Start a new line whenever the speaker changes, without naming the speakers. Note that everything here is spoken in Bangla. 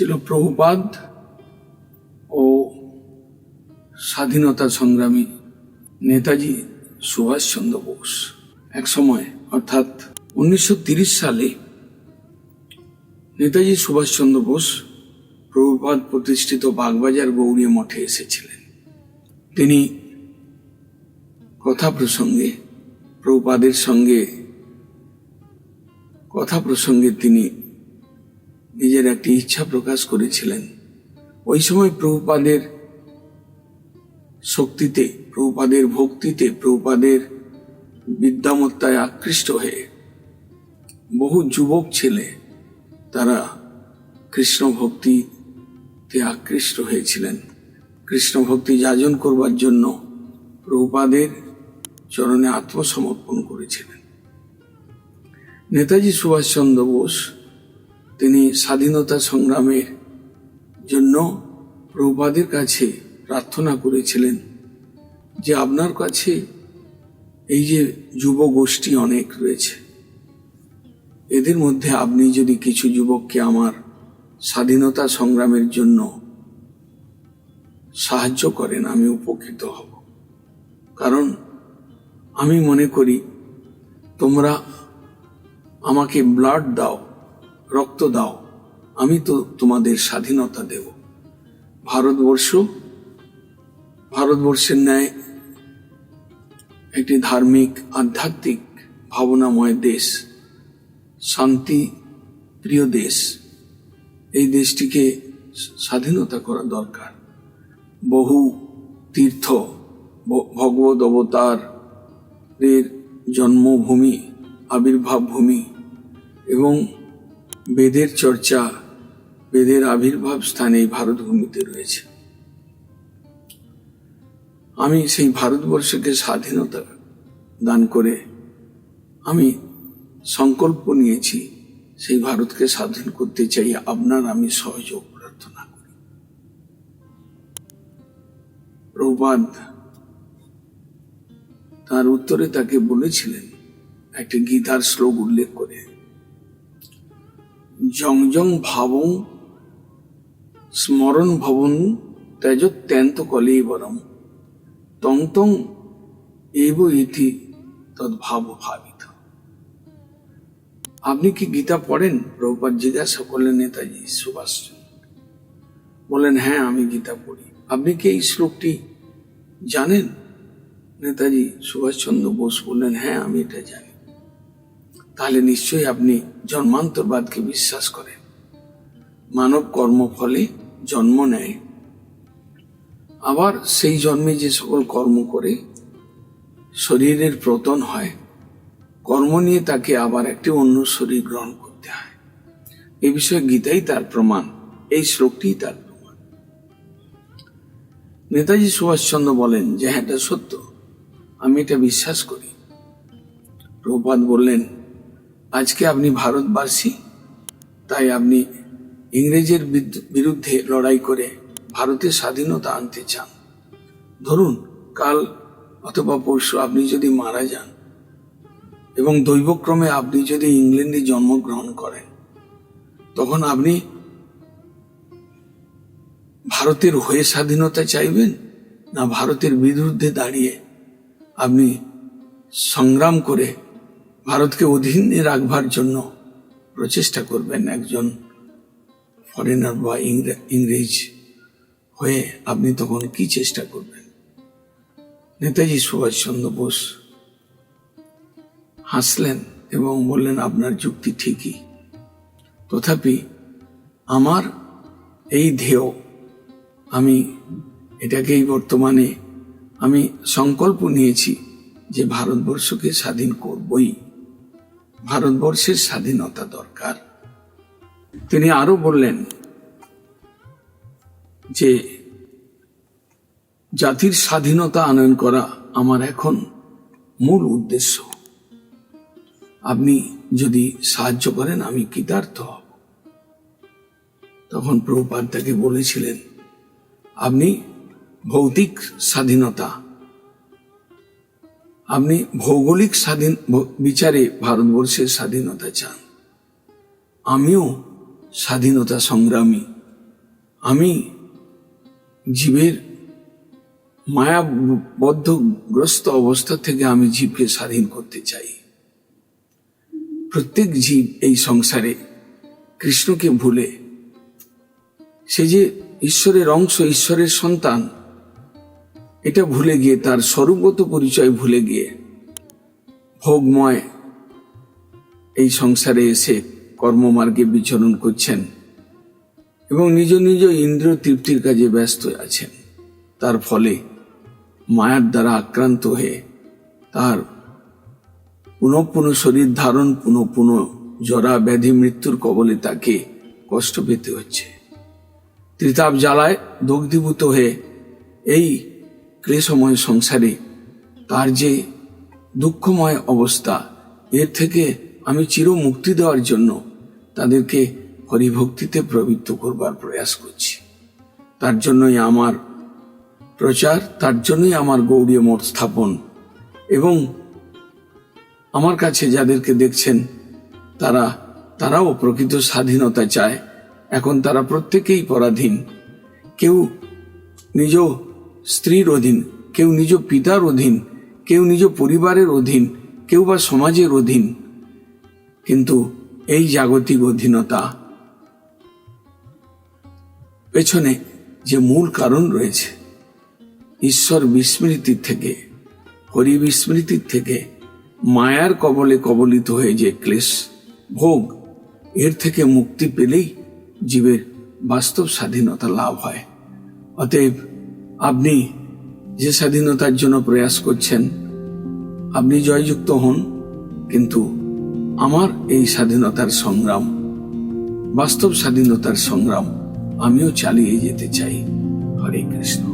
ছিল প্রভুপাদ ও স্বাধীনতা সংগ্রামী নেতাজি সুভাষচন্দ্র বোস। এক সময়, অর্থাৎ উনিশশো সালে নেতাজি সুভাষচন্দ্র বোস প্রভুপাদ প্রতিষ্ঠিত বাগবাজার গৌরী মঠে এসেছিলেন। তিনি কথা প্রসঙ্গে, প্রভুপাদের সঙ্গে কথা প্রসঙ্গে তিনি নিজের একটি ইচ্ছা প্রকাশ করেছিলেন। ওই সময় প্রভুপাদের শক্তিতে, প্রভুপাদের ভক্তিতে, প্রভুপাদের বিদ্যামত্তায় আকৃষ্ট হয়ে বহু যুবক ছেলে তারা কৃষ্ণ ভক্তিতে আকৃষ্ট হয়েছিলেন। কৃষ্ণ ভক্তি যাজন করবার জন্য প্রভুপাদের চরণে আত্মসমর্পণ করেছিলেন। নেতাজি সুভাষচন্দ্র বোস তিনি স্বাধীনতা সংগ্রামের জন্য প্রভুপাদের কাছে প্রার্থনা করেছিলেন যে আপনার কাছে এই যে যুব গোষ্ঠী অনেক রয়েছে, এদের মধ্যে আপনি যদি কিছু যুবককে আমার স্বাধীনতা সংগ্রামের জন্য সাহায্য করেন, আমি উপকৃত হব। কারণ আমি মনে করি তোমরা আমাকে ব্লাড দাও। রক্ত দাও, আমি তো তোমাদের স্বাধীনতা দেব। ভারতবর্ষ, ভারতবর্ষের ন্যায় একটি ধার্মিক, আধ্যাত্মিক, ভাবনাময় দেশ, শান্তি প্রিয় দেশ। এই দেশটিকে স্বাধীনতা করা দরকার। বহু তীর্থ ভগবত অবতার এর জন্মভূমি আবির্ভাব ভূমি এবং বেদের চর্চা, বেদের আবির্ভাব স্থানে এই ভারতভূমিতে রয়েছে। আমি সেই ভারতবর্ষকে স্বাধীনতা দান করে আমি সংকল্প নিয়েছি সেই ভারতকে স্বাধীন করতে চাই, আপনার আমি সহযোগ প্রার্থনা করি। প্রবাদ তার উত্তরে তাকে বলেছিলেন, একটি গীতার শ্লোক উল্লেখ করে। জং জং ভাবং, স্মরণ ভবন তেজ ত্যন্ত বরম তং তং এব ইতি তদ্ভাব ভাবিত। আপনি কি গীতা পড়েন? প্রভুপাত জিজ্ঞাসা করলেন নেতাজি সুভাষ বলেন হ্যাঁ আমি গীতা পড়ি। আপনি কি এই শ্লোকটি জানেন? নেতাজি সুভাষচন্দ্র বোস বললেন হ্যাঁ আমি এটা জানি। তাহলে নিশ্চয়ই আপনি জন্মান্তরবাদকে বিশ্বাস করেন। মানব কর্মফলে জন্ম নেয়। আবার সেই জন্মে যে সকল কর্ম করে, শরীরের প্রতন হয়, কর্ম নিয়ে তাকে আবার একটি অন্য শরীর গ্রহণ করতে হয়। এ বিষয়ে গীতাই তার প্রমাণ, এই শ্লোকটিই তার প্রমাণ। নেতাজি সুভাষচন্দ্র বলেন যে হ্যাঁ এটা সত্য। আমি এটা বিশ্বাস করি। প্রপাত বললেন আজকে আপনি ভারতবাসী, তাই আপনি ইংরেজের বিরুদ্ধে লড়াই করে ভারতের স্বাধীনতা আনতে চান। ধরুন, কাল অথবা পরশু আপনি যদি মারা যান এবং দৈবক্রমে আপনি যদি ইংল্যান্ডে জন্মগ্রহণ করেন, তখন আপনি ভারতের হয়ে স্বাধীনতা চাইবেন না ভারতের বিরুদ্ধে দাঁড়িয়ে আপনি সংগ্রাম করে ভারতকে অধীনে রাখবার জন্য প্রচেষ্টা করবেন একজন ফরেনার বা ইংরেজ হয়ে আপনি তখন কি চেষ্টা করবেন? নেতাজি সুভাষচন্দ্র বোস হাসলেন এবং বললেন, আপনার যুক্তি ঠিকই। তথাপি আমার এই ধ্যেয়, আমি এটাকেই বর্তমানে আমি সংকল্প নিয়েছি যে ভারতবর্ষকে স্বাধীন করবই। ভারতবর্ষের স্বাধীনতা দরকার। তিনি আরও বললেন যে, জাতির স্বাধীনতা আনয়ন করা আমার এখন মূল উদ্দেশ্য। আপনি যদি সাহায্য করেন, আমি কৃতার্থ হব। তখন প্রভুপাদ তাকে বলেছিলেন, আপনি ভৌতিক স্বাধীনতা আপনি ভৌগোলিক স্বাধীন বিচারে ভারতবর্ষের স্বাধীনতা চান। আমিও স্বাধীনতা সংগ্রামী। আমি জীবের মায়াবদ্ধগ্রস্ত অবস্থা থেকে আমি জীবকে স্বাধীন করতে চাই। প্রত্যেক জীব এই সংসারে কৃষ্ণকে ভুলে, সে যে ঈশ্বরের অংশ, ঈশ্বরের সন্তান এটা ভুলে গিয়ে, তার স্বরূপগত পরিচয় ভুলে গিয়ে ভোগময় এই সংসারে এসে কর্মমার্গে বিচরণ করছেন এবং নিজ নিজ ইন্দ্রিয় তৃপ্তির কাজে ব্যস্ত আছেন। তার ফলে মায়ার দ্বারা আক্রান্ত হয়ে তার পুনঃ পুনঃ শরীর ধারণ পুনঃ পুনঃ জরা ব্যাধি মৃত্যুর কবলে তাকে কষ্ট পেতে হচ্ছে। ত্রিতাপ জ্বালায় দগ্ধীভূত হয়ে এই ক্লেশময় সংসারে, তার যে দুঃখময় অবস্থা, এর থেকে আমি চির মুক্তি দেওয়ার জন্য তাদেরকে হরিভক্তিতে প্রবৃত্ত করবার প্রয়াস করছি। তার জন্যই আমার প্রচার, তার জন্যই আমার গৌরীয় মঠ স্থাপন এবং আমার কাছে যাদেরকে দেখছেন, তারা, তারাও প্রকৃত স্বাধীনতা চায়। এখন তারা প্রত্যেকেই পরাধীন। কেউ নিজ স্ত্রীর অধীন, কেউ নিজ পিতার অধীন, কেউ নিজ পরিবারের অধীন, কেউ বা সমাজের অধীন। কিন্তু এই জাগতিক অধীনতা পেছনে যে মূল কারণ রয়েছে, ঈশ্বর বিস্মৃতির থেকে, হরি বিস্মৃতির থেকে মায়ার কবলে কবলিত হয়ে যে ক্লেশ, ভোগ, এর থেকে মুক্তি পেলেই জীবের বাস্তব স্বাধীনতা লাভ হয়। অতএব আপনি যে স্বাধীনতার জন্য প্রয়াস করছেন, আপনি জয়যুক্ত হন, কিন্তু আমার এই স্বাধীনতার সংগ্রাম, বাস্তব স্বাধীনতার সংগ্রাম, আমিও চালিয়ে যেতে চাই। হরে কৃষ্ণ।